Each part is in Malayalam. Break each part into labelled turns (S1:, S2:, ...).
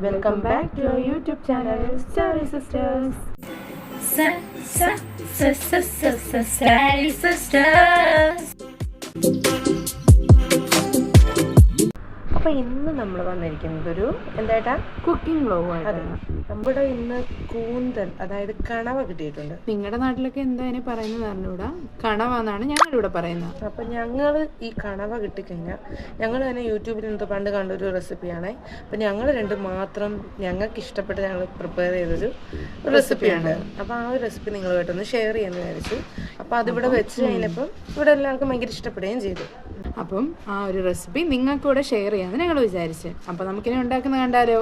S1: Welcome back to YouTube channel story sisters അപ്പോൾ ഇന്ന് നമ്മൾ വന്നിരിക്കുന്നത് ഒരു എന്തായിട്ടാ
S2: കുക്കിംഗ് വ്ലോഗ്
S1: ആയിട്ടാണ് നമ്മുടെ ഇന്ന് കൂന്തൽ അതായത് കണവ കിട്ടിയിട്ടുണ്ട്.
S2: നിങ്ങളുടെ നാട്ടിലൊക്കെ എന്താ അതിനെ പറയുന്നത് അറിഞ്ഞൂടാ? കണവ എന്നാണ് ഇവിടെ പറയുന്നത്.
S1: അപ്പൊ ഞങ്ങൾ ഈ കണവ കിട്ടിക്കഴിഞ്ഞാൽ ഞങ്ങൾ തന്നെ യൂട്യൂബിൽ നിന്ന് പണ്ട് കണ്ടൊരു റെസിപ്പിയാണ്. അപ്പൊ ഞങ്ങൾ രണ്ട് മാത്രം ഞങ്ങൾക്ക് ഇഷ്ടപ്പെട്ട് ഞങ്ങൾ പ്രിപ്പയർ ചെയ്തൊരു റെസിപ്പിയാണ് അപ്പൊ ആ ഒരു റെസിപ്പി നിങ്ങളുമായിട്ടൊന്ന് ഷെയർ ചെയ്യാന്ന് വിചാരിച്ചു. അപ്പൊ അതിവിടെ വെച്ച് കഴിഞ്ഞപ്പം ഇവിടെ എല്ലാവർക്കും ഭയങ്കര ഇഷ്ടപ്പെടുകയും ചെയ്തു.
S2: അപ്പം ആ ഒരു റെസിപ്പി നിങ്ങൾക്കൂടെ ഷെയർ ചെയ്യാമെന്ന് ഞങ്ങൾ വിചാരിച്ചു. അപ്പം നമുക്കിനി ഉണ്ടാക്കുന്ന കണ്ടാലോ?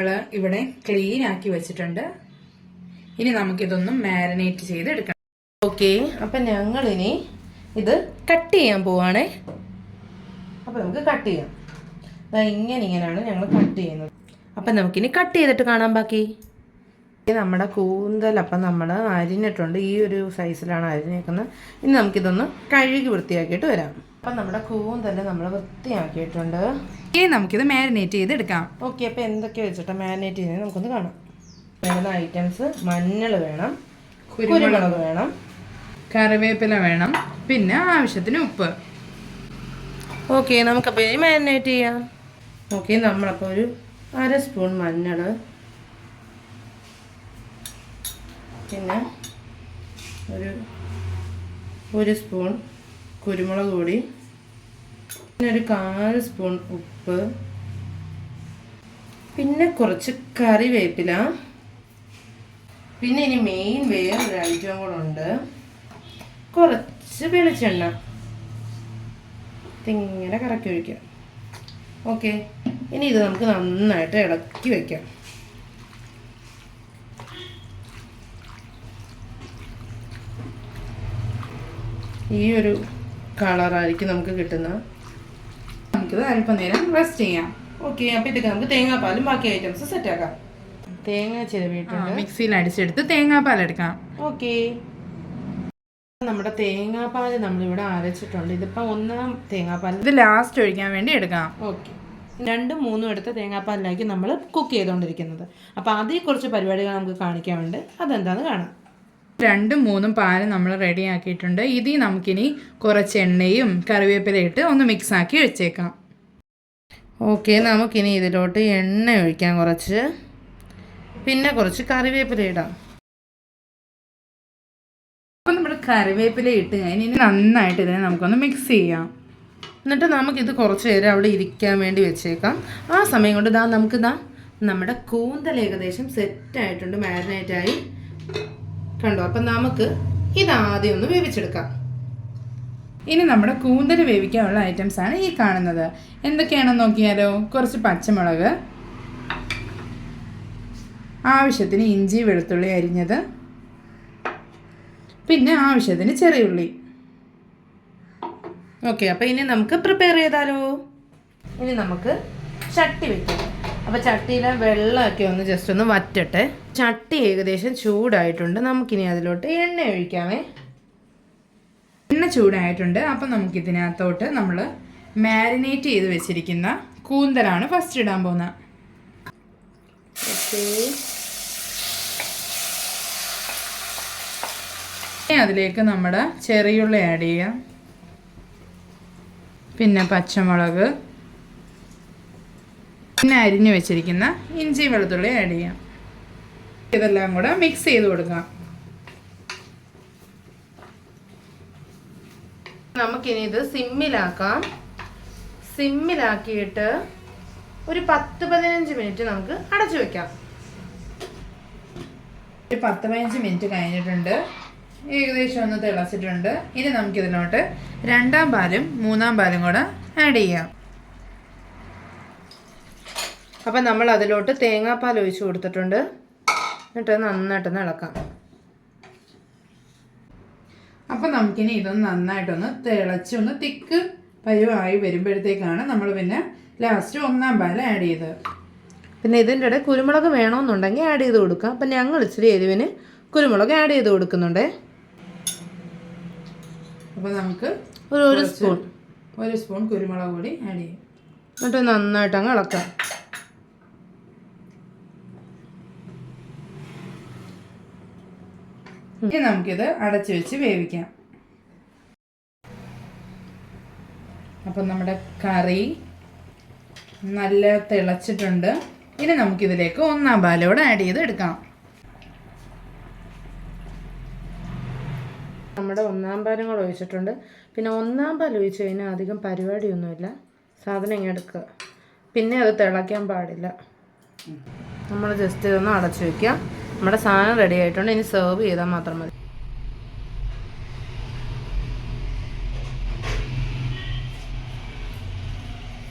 S2: നമ്മൾ ഇവിടെ ക്ലീൻ ആക്കി വെച്ചിട്ടുണ്ട്. ഇനി നമുക്കിതൊന്നും മാരിനേറ്റ് ചെയ്ത് എടുക്കണം
S1: ഓക്കെ അപ്പം ഞങ്ങളിനി ഇത് കട്ട് ചെയ്യാൻ പോവാണേ. അപ്പം നമുക്ക് കട്ട് ചെയ്യാം. ഇങ്ങനെ ഇങ്ങനെയാണ് ഞങ്ങൾ കട്ട് ചെയ്യുന്നത്. അപ്പം നമുക്കിനി കട്ട് ചെയ്തിട്ട് കാണാൻ ബാക്കി. നമ്മുടെ കൂന്തൽ. അപ്പം നമ്മൾ അരിഞ്ഞിട്ടുണ്ട്. ഈ ഒരു സൈസിലാണ് അരിഞ്ഞേക്കുന്നത്. ഇനി നമുക്കിതൊന്ന് കഴുകി വൃത്തിയാക്കിയിട്ട് വരാം. അപ്പം നമ്മുടെ കൂന്തൽ നമ്മൾ വൃത്തിയാക്കിയിട്ടുണ്ട്.
S2: ഇനി നമുക്കിത് മാരിനേറ്റ് ചെയ്ത് എടുക്കാം
S1: ഓക്കെ അപ്പോൾ എന്തൊക്കെ വെച്ചിട്ട് മാരിനേറ്റ് ചെയ്യുന്നത് നമുക്കൊന്ന് കാണാം. വേണ്ട ഐറ്റംസ് മഞ്ഞൾ വേണം കുരുമുളക് വേണം
S2: കറിവേപ്പില വേണം പിന്നെ ആവശ്യത്തിന് ഉപ്പ്.
S1: ഓക്കെ നമുക്കപ്പോൾ മാരിനേറ്റ് ചെയ്യാം. ഓക്കെ നമ്മളപ്പോൾ ഒരു അര സ്പൂൺ മഞ്ഞൾ പിന്നെ ഒരു ഒരു സ്പൂൺ കുരുമുളക് പൊടി പിന്നെ ഒരു കാൽ സ്പൂൺ ഉപ്പ് പിന്നെ കുറച്ച് കറിവേപ്പില പിന്നെ ഇനി മെയിൻ വേറൊരു ഐറ്റം കൂടെ ഉണ്ട്. കുറച്ച് വെളിച്ചെണ്ണ. ഇതിങ്ങനെ കറക്കി ഒഴിക്കാം. ഓക്കെ ഇനി ഇത് നമുക്ക് നന്നായിട്ട് ഇളക്കി വെക്കാം. ഈ ഒരു കളറായിരിക്കും നമുക്ക് കിട്ടുന്നത്.
S2: നമുക്കിത് അല്പനേരം റെസ്റ്റ് ചെയ്യാം.
S1: ഓക്കെ അപ്പോൾ ഇതൊക്കെ നമുക്ക് തേങ്ങാപ്പാലും ബാക്കി ഐറ്റംസ് സെറ്റ് ആക്കാം. തേങ്ങ ചിരവിട്ടുണ്ട്
S2: മിക്സിയിൽ അടിച്ചെടുത്ത് തേങ്ങാപ്പാൽ എടുക്കാം.
S1: ഓക്കെ നമ്മുടെ തേങ്ങാപ്പാൽ നമ്മളിവിടെ അരച്ചിട്ടുണ്ട്. ഇതിപ്പോൾ ഒന്നാം തേങ്ങാപ്പാൽ.
S2: ഇത് ലാസ്റ്റ് ഒഴിക്കാൻ വേണ്ടി എടുക്കാം.
S1: ഓക്കെ രണ്ടും മൂന്നും എടുത്ത തേങ്ങാപ്പാലിലേക്ക് നമ്മൾ കുക്ക് ചെയ്തുകൊണ്ടിരിക്കുന്നത് അപ്പോൾ അതിൽ കുറച്ച് പരിപാടികൾ നമുക്ക് കാണിക്കാനുണ്ട്. അതെന്താണെന്ന് കാണാം.
S2: രണ്ടും മൂന്നും പാൽ നമ്മൾ റെഡി ആക്കിയിട്ടുണ്ട്. ഇതിൽ നമുക്കിനി കുറച്ച് എണ്ണയും കറിവേപ്പിലയിട്ട് ഒന്ന് മിക്സ് ആക്കി വെച്ചേക്കാം.
S1: ഓക്കെ നമുക്കിനി ഇതിലോട്ട് എണ്ണ ഒഴിക്കാം കുറച്ച്. പിന്നെ കുറച്ച് കറിവേപ്പില ഇടാം.
S2: അപ്പം നമ്മൾ കറിവേപ്പില ഇട്ട് കഴിഞ്ഞ് നന്നായിട്ട് ഇതിനെ നമുക്കൊന്ന് മിക്സ് ചെയ്യാം.
S1: എന്നിട്ട് നമുക്കിത് കുറച്ച് നേരം അവിടെ ഇരിക്കാൻ വേണ്ടി വെച്ചേക്കാം. ആ സമയം കൊണ്ട് ഇതാ നമുക്കിതാ നമ്മുടെ കൂന്തൽ ഏകദേശം സെറ്റായിട്ടുണ്ട് മാരിനേറ്റായി കണ്ടോ? അപ്പം നമുക്ക് ഇതാദ്യം ഒന്ന് വേവിച്ചെടുക്കാം.
S2: ഇനി നമ്മുടെ കൂന്തൽ വേവിക്കാനുള്ള ഐറ്റംസ് ആണ് ഈ കാണുന്നത്. എന്തൊക്കെയാണെന്ന് നോക്കിയാലോ? കുറച്ച് പച്ചമുളക് ആവശ്യത്തിന് ഇഞ്ചി വെളുത്തുള്ളി അരിഞ്ഞത് പിന്നെ ആവശ്യത്തിന് ചെറിയുള്ളി
S1: ഓക്കെ അപ്പോൾ ഇനി നമുക്ക് പ്രിപ്പയർ ചെയ്താലോ? ഇനി നമുക്ക് ചട്ടി വെക്കാം. അപ്പോൾ ചട്ടിയിലെ വെള്ളമൊക്കെ ഒന്ന് ജസ്റ്റ് ഒന്ന് വറ്റട്ടെ. ചട്ടി ഏകദേശം ചൂടായിട്ടുണ്ട്. നമുക്കിനി അതിലോട്ട് എണ്ണ ഒഴിക്കാമേ
S2: എണ്ണ ചൂടായിട്ടുണ്ട്. അപ്പം നമുക്ക് ഇതിനകത്തോട്ട് നമ്മൾ മാരിനേറ്റ് ചെയ്ത് വെച്ചിരിക്കുന്ന കൂന്തലാണ് ഫസ്റ്റ് ഇടാൻ പോകുന്നത് അതിലേക്ക് നമ്മുടെ ചെറിയുള്ളി ആഡ് ചെയ്യാം. പിന്നെ പച്ചമുളക്. പിന്നെ അരിഞ്ഞു വെച്ചിരിക്കുന്ന ഇഞ്ചി വെളുത്തുള്ളി ആഡ് ചെയ്യാം. ഇതെല്ലാം കൂടെ മിക്സ് ചെയ്ത് കൊടുക്കാം.
S1: നമുക്കിനി ഇത് സിമ്മിലാക്കാം. സിമ്മിലാക്കിയിട്ട് ഒരു പത്ത് പതിനഞ്ച് മിനിറ്റ് നമുക്ക് അടച്ചു വെക്കാം.
S2: ഒരു പത്ത് പതിനഞ്ച് മിനിറ്റ് കഴിഞ്ഞിട്ടുണ്ട്. ഏകദേശം ഒന്ന് തിളച്ചിട്ടുണ്ട്. ഇനി നമുക്കിതിലോട്ട് രണ്ടാം പാലും മൂന്നാം പാലും കൂടെ ആഡ് ചെയ്യാം.
S1: അപ്പം നമ്മൾ അതിലോട്ട് തേങ്ങാപ്പാൽ ഒഴിച്ച് കൊടുത്തിട്ടുണ്ട്. എന്നിട്ട് നന്നായിട്ടൊന്ന് ഇളക്കാം.
S2: അപ്പം നമുക്കിനി ഇതൊന്ന് നന്നായിട്ടൊന്ന് തിളച്ചൊന്ന് തിക്ക് പരുവായി വരുമ്പോഴത്തേക്കാണ് നമ്മൾ പിന്നെ ലാസ്റ്റ് ഒന്നാം പാൽ ആഡ് ചെയ്തത്
S1: പിന്നെ ഇതിന്റെ ഇടയിൽ കുരുമുളക് വേണമെന്നുണ്ടെങ്കിൽ ആഡ് ചെയ്ത് കൊടുക്കാം. അപ്പം ഞങ്ങൾ ഇച്ചിരി എരിവിന് കുരുമുളക് ആഡ് ചെയ്ത് കൊടുക്കുന്നുണ്ടേ.
S2: അപ്പോൾ നമുക്ക്
S1: ഒരു ഒരു സ്പൂൺ.
S2: ഒരു സ്പൂൺ കുരുമുളക് പൊടി ആഡ് ചെയ്യും.
S1: എന്നിട്ട് നന്നായിട്ട് അങ്ങ് ഇളക്കാം.
S2: ഇനി നമുക്കിത് അടച്ചു വെച്ച് വേവിക്കാം. അപ്പം നമ്മുടെ കറി നല്ല തിളച്ചിട്ടുണ്ട്. ഇനി നമുക്കിതിലേക്ക് ഒന്നാം പാലോട് ആഡ് ചെയ്ത് എടുക്കാം.
S1: നമ്മുടെ ഒന്നാം പാലും കൂടെ ഒഴിച്ചിട്ടുണ്ട്. പിന്നെ ഒന്നാം പാൽ ഒഴിച്ച് കഴിഞ്ഞാൽ അധികം പരിപാടിയൊന്നുമില്ല. സാധനം ഇങ്ങനെ എടുക്കുക പിന്നെ അത് തിളയ്ക്കാൻ പാടില്ല. നമ്മൾ ജസ്റ്റ് ഇതൊന്ന് അടച്ചു വെക്കുക നമ്മുടെ സാധനം റെഡി ആയിട്ടുണ്ട്. ഇനി സെർവ് ചെയ്താൽ മാത്രം മതി.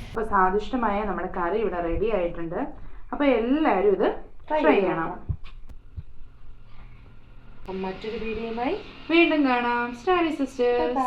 S2: അപ്പോൾ സ്വാദിഷ്ടമായ നമ്മുടെ കറി ഇവിടെ റെഡി ആയിട്ടുണ്ട്. അപ്പോൾ എല്ലാരും ഇത് ട്രൈ ചെയ്യണം.
S1: മറ്റൊരു വീഡിയോയുമായി
S2: വീണ്ടും കാണാം. Starry sisters